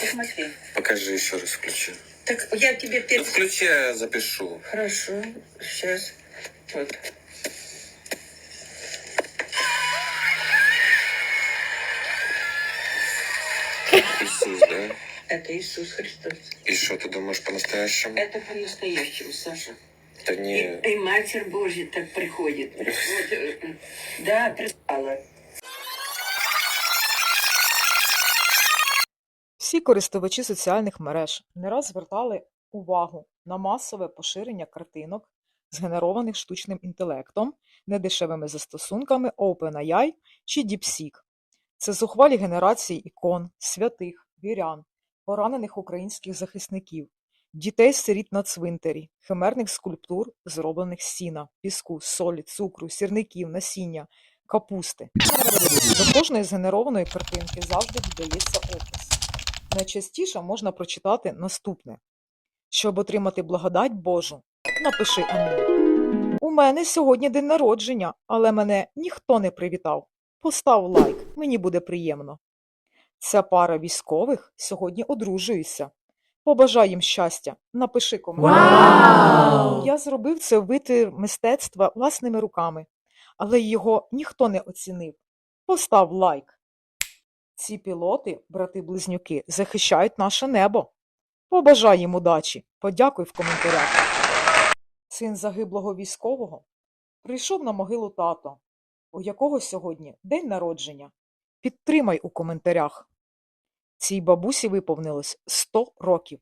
Посмотри. Покажи еще раз, включи. Так я тебе Ну, перед... включи, я запишу. Хорошо, сейчас. Вот. Иисус, да? Это Иисус Христос. И что, ты думаешь по-настоящему? Это по-настоящему, Саша. Да И, не... и Матерь Божья так приходит. Вот, э, да, прислала. Всі користувачі соціальних мереж не раз звертали увагу на масове поширення картинок, згенерованих штучним інтелектом, недешевими застосунками OpenAI чи DeepSeek. Це зухвалі генерації ікон, святих, вірян, поранених українських захисників, дітей-сиріт на цвинтарі, химерних скульптур, зроблених з сіна, піску, солі, цукру, сірників, насіння, капусти. До кожної згенерованої картинки завжди додається опис. Найчастіше можна прочитати наступне. Щоб отримати благодать Божу, напиши Амінь. У мене сьогодні день народження, але мене ніхто не привітав. Постав лайк, мені буде приємно. Ця пара військових сьогодні одружується. Побажай їм щастя, напиши коментар. Я зробив це витвір мистецтва власними руками, але його ніхто не оцінив. Постав лайк. Ці пілоти, брати-близнюки, захищають наше небо. Побажай їм удачі, подякуй в коментарях. Син загиблого військового прийшов на могилу тато, у якого сьогодні день народження. Підтримай у коментарях. Цій бабусі виповнилось 100 років,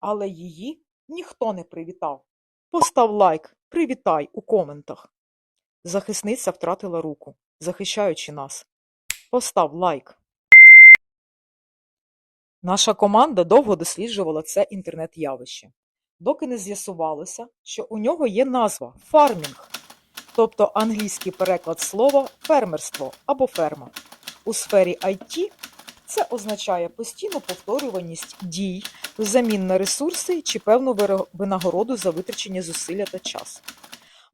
але її ніхто не привітав. Постав лайк, привітай у коментах. Захисниця втратила руку, захищаючи нас. Постав лайк. Наша команда довго досліджувала це інтернет-явище, доки не з'ясувалося, що у нього є назва фармінг, тобто англійський переклад слова фермерство або ферма. У сфері IT це означає постійну повторюваність дій взамін на ресурси чи певну винагороду за витрачені зусилля та час.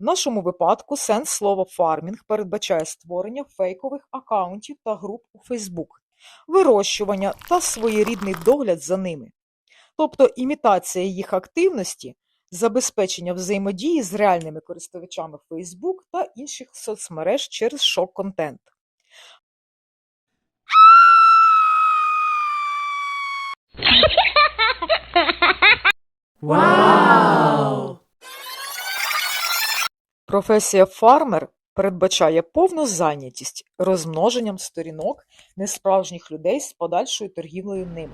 В нашому випадку сенс слова фармінг передбачає створення фейкових акаунтів та груп у Facebook, вирощування та своєрідний догляд за ними, тобто імітація їх активності, забезпечення взаємодії з реальними користувачами Facebook та інших соцмереж через шок-контент. Професія фармер передбачає повну зайнятість розмноженням сторінок несправжніх людей з подальшою торгівлею ними.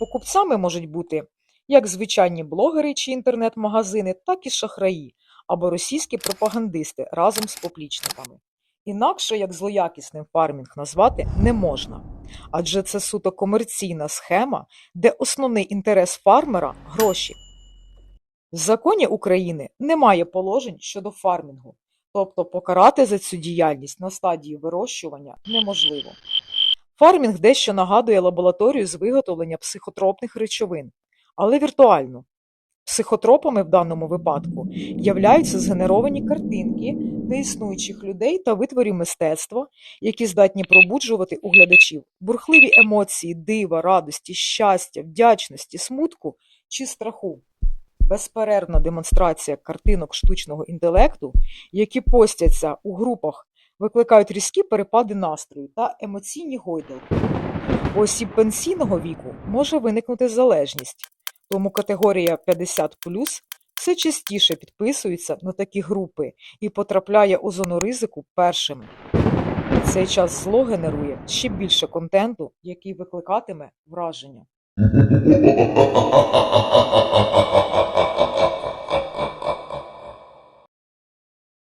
Покупцями можуть бути як звичайні блогери чи інтернет-магазини, так і шахраї або російські пропагандисти разом з поплічниками. Інакше як злоякісним фармінг назвати не можна, адже це суто комерційна схема, де основний інтерес фармера гроші. В законі України немає положень щодо фармінгу, тобто покарати за цю діяльність на стадії вирощування неможливо. Фармінг дещо нагадує лабораторію з виготовлення психотропних речовин, але віртуально. Психотропами в даному випадку являються згенеровані картинки неіснуючих людей та витворів мистецтва, які здатні пробуджувати у глядачів бурхливі емоції дива, радості, щастя, вдячності, смутку чи страху безперервна демонстрація картинок штучного інтелекту, які постяться у групах, викликають різкі перепади настрою та емоційні гойдалки. У осіб пенсійного віку може виникнути залежність, тому категорія 50 все частіше підписується на такі групи і потрапляє у зону ризику першими. Цей час зло генерує ще більше контенту, який викликатиме враження.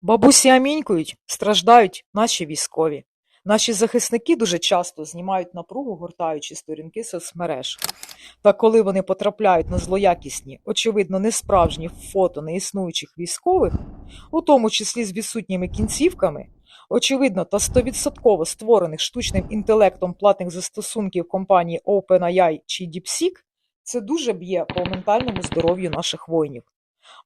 Бабусі амінькують, страждають наші військові. Наші захисники дуже часто знімають напругу, гортаючи сторінки соцмереж. Та коли вони потрапляють на злоякісні, очевидно, несправжні фото неіснуючих військових, у тому числі з відсутніми кінцівками, очевидно та стовідсотково створених штучним інтелектом платних застосунків компанії OpenAI чи DeepSeek, це дуже б'є по ментальному здоров'ю наших воїнів.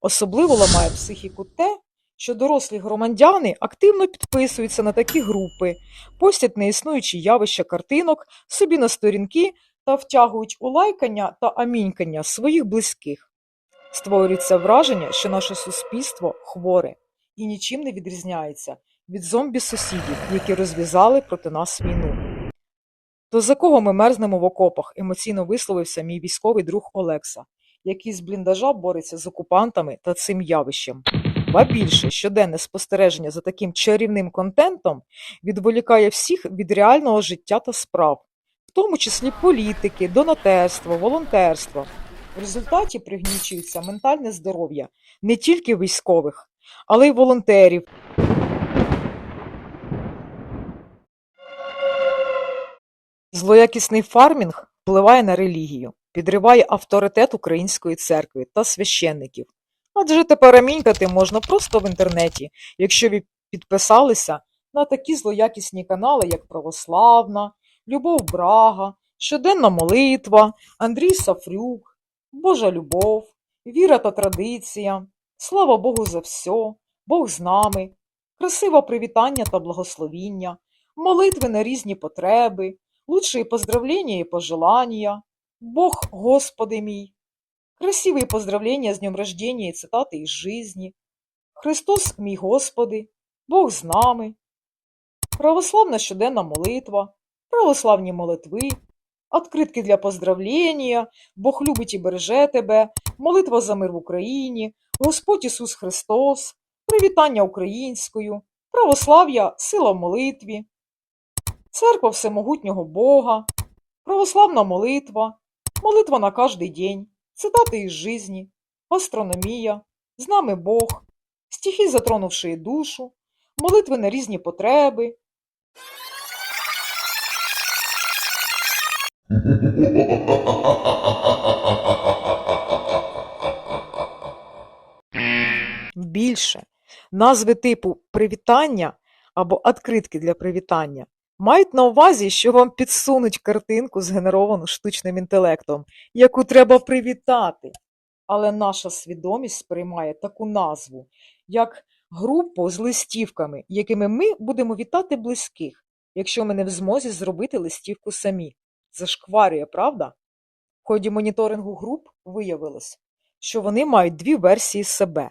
Особливо ламає психіку те, що дорослі громадяни активно підписуються на такі групи, постять неіснуючі явища картинок собі на сторінки та втягують у лайкання та амінькання своїх близьких. Створюється враження, що наше суспільство хворе і нічим не відрізняється від зомбі-сусідів, які розв'язали проти нас війну. То за кого ми мерзнемо в окопах, емоційно висловився мій військовий друг Олекса, який з бліндажа бореться з окупантами та цим явищем. Ба більше щоденне спостереження за таким чарівним контентом відволікає всіх від реального життя та справ, в тому числі політики, донатерство, волонтерство. В результаті пригнічується ментальне здоров'я не тільки військових, але й волонтерів. Злоякісний фармінг впливає на релігію, підриває авторитет української церкви та священників. Адже тепер амінькати можна просто в інтернеті, якщо ви підписалися на такі злоякісні канали, як Православна, Любов Брага, Щоденна молитва, Андрій Сафрюк, Божа любов, Віра та традиція, Слава Богу за все, Бог з нами, красиве привітання та благословіння, молитви на різні потреби, лучшие поздравления и пожелания, Бог Господи мій, красивые поздравления с днем рождения и цитаты из жизни, Христос мій Господи, Бог з нами, православна щоденна молитва, православні молитви, откритки для поздравлення, Бог любить і береже тебе, молитва за мир в Україні, Господь Ісус Христос, привітання українською, православ'я, сила в молитві, Церква Всемогутнього Бога, православна молитва, молитва на кожний день, цитати із жизни, астрономія, з нами Бог, стихи, затронувши душу, молитви на різні потреби. Більше назви типу привітання або откритки для привітання мають на увазі, що вам підсунуть картинку, згенеровану штучним інтелектом, яку треба привітати. Але наша свідомість сприймає таку назву, як групу з листівками, якими ми будемо вітати близьких, якщо ми не в змозі зробити листівку самі. Зашкварює, правда? В ході моніторингу груп виявилось, що вони мають дві версії себе.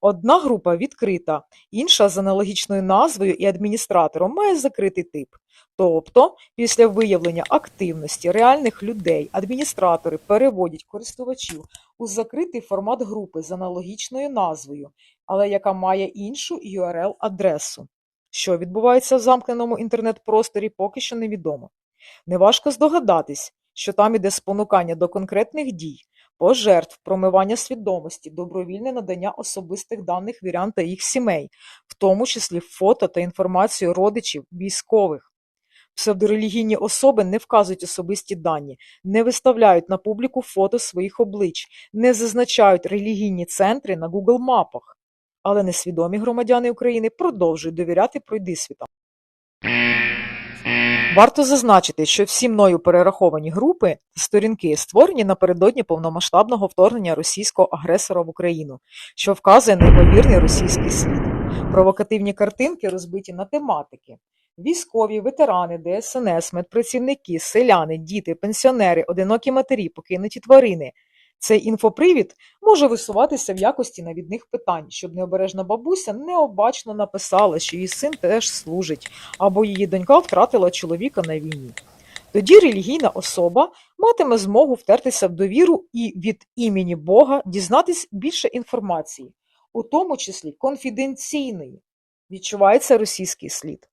Одна група відкрита, інша з аналогічною назвою і адміністратором має закритий тип. Тобто, після виявлення активності реальних людей адміністратори переводять користувачів у закритий формат групи з аналогічною назвою, але яка має іншу URL-адресу. Що відбувається в замкненому інтернет-просторі, поки що невідомо. Неважко здогадатись, що там іде спонукання до конкретних дій, пожертв, промивання свідомості, добровільне надання особистих даних вірян та їх сімей, в тому числі фото та інформацію родичів, військових. Псевдорелігійні особи не вказують особисті дані, не виставляють на публіку фото своїх облич, не зазначають релігійні центри на Google мапах. Але несвідомі громадяни України продовжують довіряти пройдисвітам. Варто зазначити, що всі мною перераховані групи сторінки створені напередодні повномасштабного вторгнення російського агресора в Україну, що вказує на ймовірний російський слід. Провокативні картинки розбиті на тематики. Військові, ветерани, ДСНС, медпрацівники, селяни, діти, пенсіонери, одинокі матері, покинуті тварини. Цей інфопривід може висуватися в якості навідних питань, щоб необережна бабуся необачно написала, що її син теж служить, або її донька втратила чоловіка на війні. Тоді релігійна особа матиме змогу втертися в довіру і від імені Бога дізнатись більше інформації, у тому числі конфіденційної. Відчувається російський слід.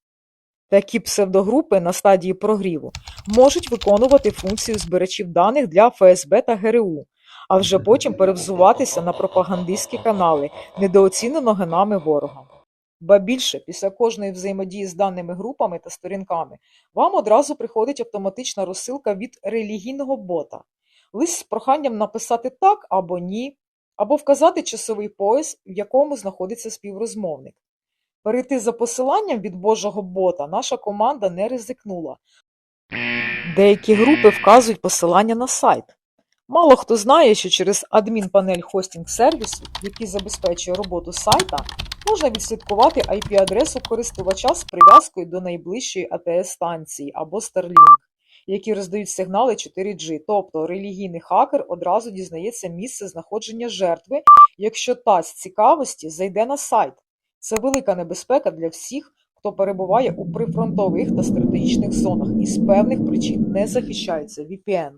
Такі псевдогрупи на стадії прогріву можуть виконувати функцію збирачів даних для ФСБ та ГРУ, а вже потім перевзуватися на пропагандистські канали, недооціненого нами ворога. Ба більше, після кожної взаємодії з даними групами та сторінками вам одразу приходить автоматична розсилка від релігійного бота, лист з проханням написати так або ні, або вказати часовий пояс, в якому знаходиться співрозмовник. Перейти за посиланням від Божого бота наша команда не ризикнула. Деякі групи вказують посилання на сайт. Мало хто знає, що через адмінпанель хостінг-сервісу, який забезпечує роботу сайта, можна відслідкувати IP-адресу користувача з прив'язкою до найближчої АТС-станції або Starlink які роздають сигнали 4G. Тобто релігійний хакер одразу дізнається місце знаходження жертви, якщо та з цікавості зайде на сайт. Це велика небезпека для всіх, хто перебуває у прифронтових та стратегічних зонах і з певних причин не захищається VPN.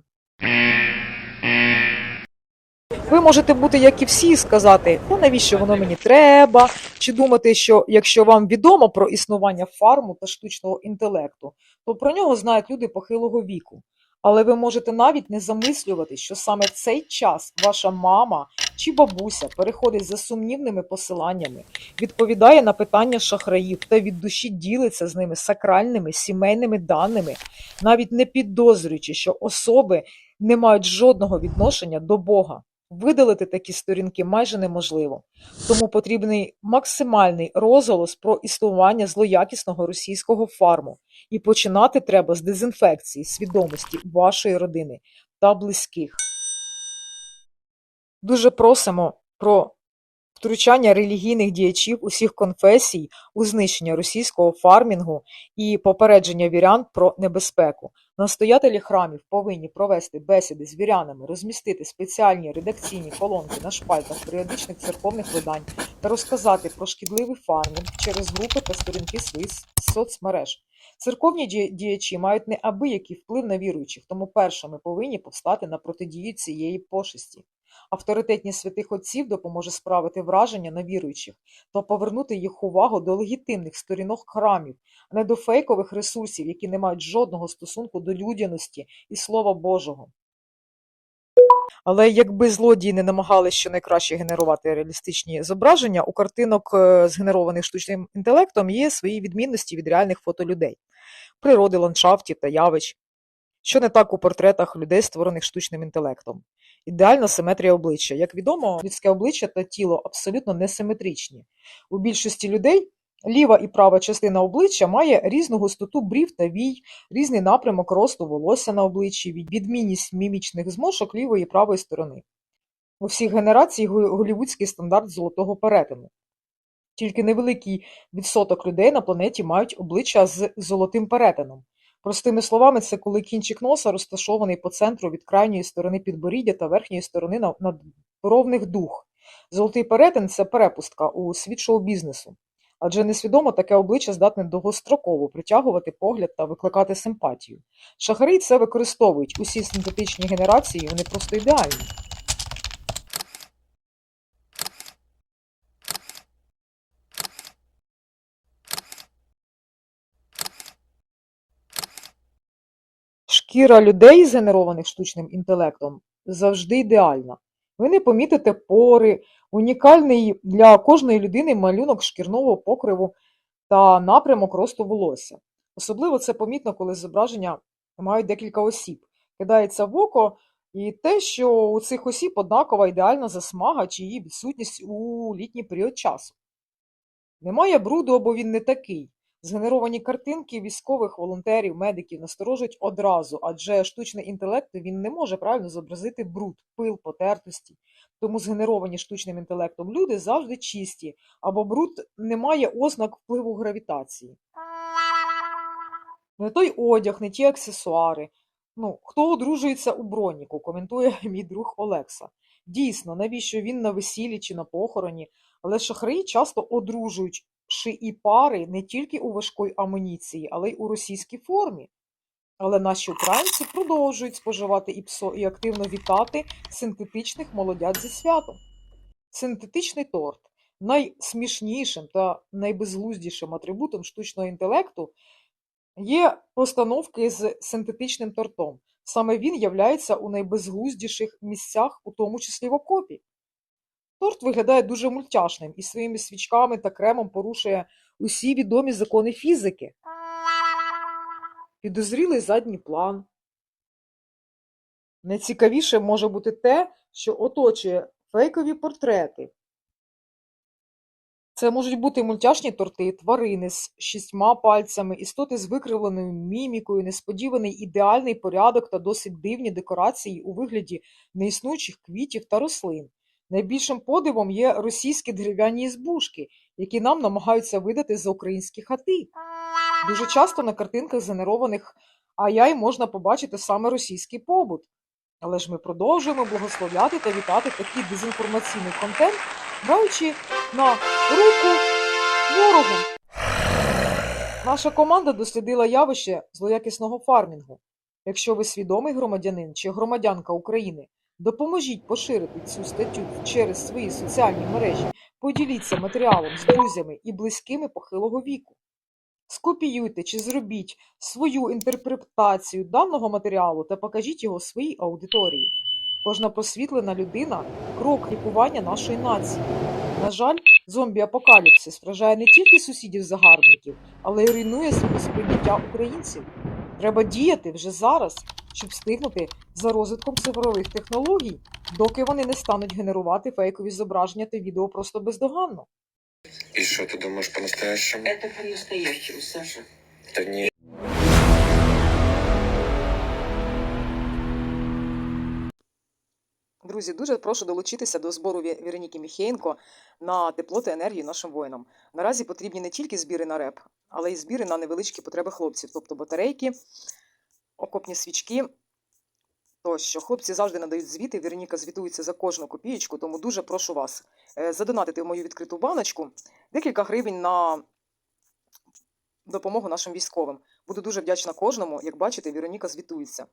Ви можете бути як і всі сказати, ну навіщо воно мені треба, чи думати, що якщо вам відомо про існування фарму та штучного інтелекту, то про нього знають люди похилого віку. Але ви можете навіть не замислювати, що саме в цей час ваша мама чи бабуся переходить за сумнівними посиланнями, відповідає на питання шахраїв та від душі ділиться з ними сакральними сімейними даними, навіть не підозрюючи, що особи не мають жодного відношення до Бога. Видалити такі сторінки майже неможливо, тому потрібний максимальний розголос про існування злоякісного російського фарму, і починати треба з дезінфекції свідомості вашої родини та близьких. Дуже просимо про втручання релігійних діячів усіх конфесій у знищення російського фармінгу і попередження вірян про небезпеку. Настоятелі храмів повинні провести бесіди з вірянами, розмістити спеціальні редакційні колонки на шпальтах періодичних церковних видань та розказати про шкідливий фармінг через групи та сторінки своїх соцмереж. Церковні діячі мають неабиякий вплив на віруючих, тому першими повинні повстати на протидію цієї пошесті. Авторитетність святих отців допоможе справити враження на віруючих та повернути їх увагу до легітимних сторінок храмів, а не до фейкових ресурсів, які не мають жодного стосунку до людяності і Слова Божого. Але якби злодії не намагалися щонайкраще генерувати реалістичні зображення, у картинок, е, згенерованих штучним інтелектом, є свої відмінності від реальних фото людей, природи, ландшафтів та явищ. Що не так у портретах людей, створених штучним інтелектом? Ідеальна симетрія обличчя. Як відомо, людське обличчя та тіло абсолютно несиметричні. У більшості людей ліва і права частина обличчя має різну густоту брів та вій, різний напрямок росту волосся на обличчі, відмінність мімічних зморшок лівої і правої сторони. У всіх генерацій голівудський стандарт золотого перетину. Тільки невеликий відсоток людей на планеті мають обличчя з золотим перетином. Простими словами, це коли кінчик носа розташований по центру від крайньої сторони підборіддя та верхньої сторони на- надбровних дух. Золотий перетин це перепустка у світ шоу-бізнесу. Адже несвідомо таке обличчя здатне довгостроково притягувати погляд та викликати симпатію. Шахраї це використовують. Усі синтетичні генерації вони просто ідеальні. Шкіра людей, згенерованих штучним інтелектом, завжди ідеальна. Ви не помітите пори, унікальний для кожної людини малюнок шкірного покриву та напрямок росту волосся. Особливо це помітно, коли зображення мають декілька осіб. Кидається в око і те, що у цих осіб однакова ідеальна засмага чи її відсутність у літній період часу. Немає бруду або він не такий. Згенеровані картинки військових, волонтерів, медиків насторожать одразу, адже штучний інтелект він не може правильно зобразити бруд, пил, потертості. Тому згенеровані штучним інтелектом люди завжди чисті, або бруд не має ознак впливу гравітації. Не той одяг, не ті аксесуари. Ну, хто одружується у броніку, коментує мій друг Олекса. Дійсно, навіщо він на весіллі чи на похороні, але шахраї часто одружують і пари не тільки у важкої амуніції, але й у російській формі. Але наші українці продовжують споживати іпсо і активно вітати синтетичних молодят зі святом. Синтетичний торт найсмішнішим та найбезглуздішим атрибутом штучного інтелекту є постановки з синтетичним тортом. Саме він являється у найбезглуздіших місцях, у тому числі в окопі. Торт виглядає дуже мультяшним і своїми свічками та кремом порушує усі відомі закони фізики. Підозрілий задній план. Найцікавіше може бути те, що оточує фейкові портрети. Це можуть бути мультяшні торти, тварини з шістьма пальцями, істоти з викривленою мімікою, несподіваний ідеальний порядок та досить дивні декорації у вигляді неіснуючих квітів та рослин. Найбільшим подивом є російські дерев'яні ізбушки, які нам намагаються видати за українські хати. Дуже часто на картинках, згенерованих а я й можна побачити саме російський побут. Але ж ми продовжуємо благословляти та вітати такий дезінформаційний контент, граючи на руку ворогу. Наша команда дослідила явище злоякісного фармінгу. Якщо ви свідомий громадянин чи громадянка України, допоможіть поширити цю статтю через свої соціальні мережі, поділіться матеріалом з друзями і близькими похилого віку. Скопіюйте чи зробіть свою інтерпретацію даного матеріалу та покажіть його своїй аудиторії. Кожна просвітлена людина крок лікування нашої нації. На жаль, зомбі-апокаліпсис вражає не тільки сусідів-загарбників, але й руйнує сприйняття українців. Треба діяти вже зараз, щоб встигнути за розвитком цифрових технологій, доки вони не стануть генерувати фейкові зображення та відео просто бездоганно. І що ти думаєш по-настоящему? Это по-настоящему, Саша. Та ні. Друзі, дуже прошу долучитися до збору Вероніки Міхєєнко на тепло та енергію нашим воїнам. Наразі потрібні не тільки збіри на реп, але й збіри на невеличкі потреби хлопців, тобто батарейки, окопні свічки. Тощо, хлопці завжди надають звіти. Вероніка звітується за кожну копієчку, тому дуже прошу вас е, задонатити в мою відкриту баночку декілька гривень на допомогу нашим військовим. Буду дуже вдячна кожному. Як бачите, Вероніка звітується.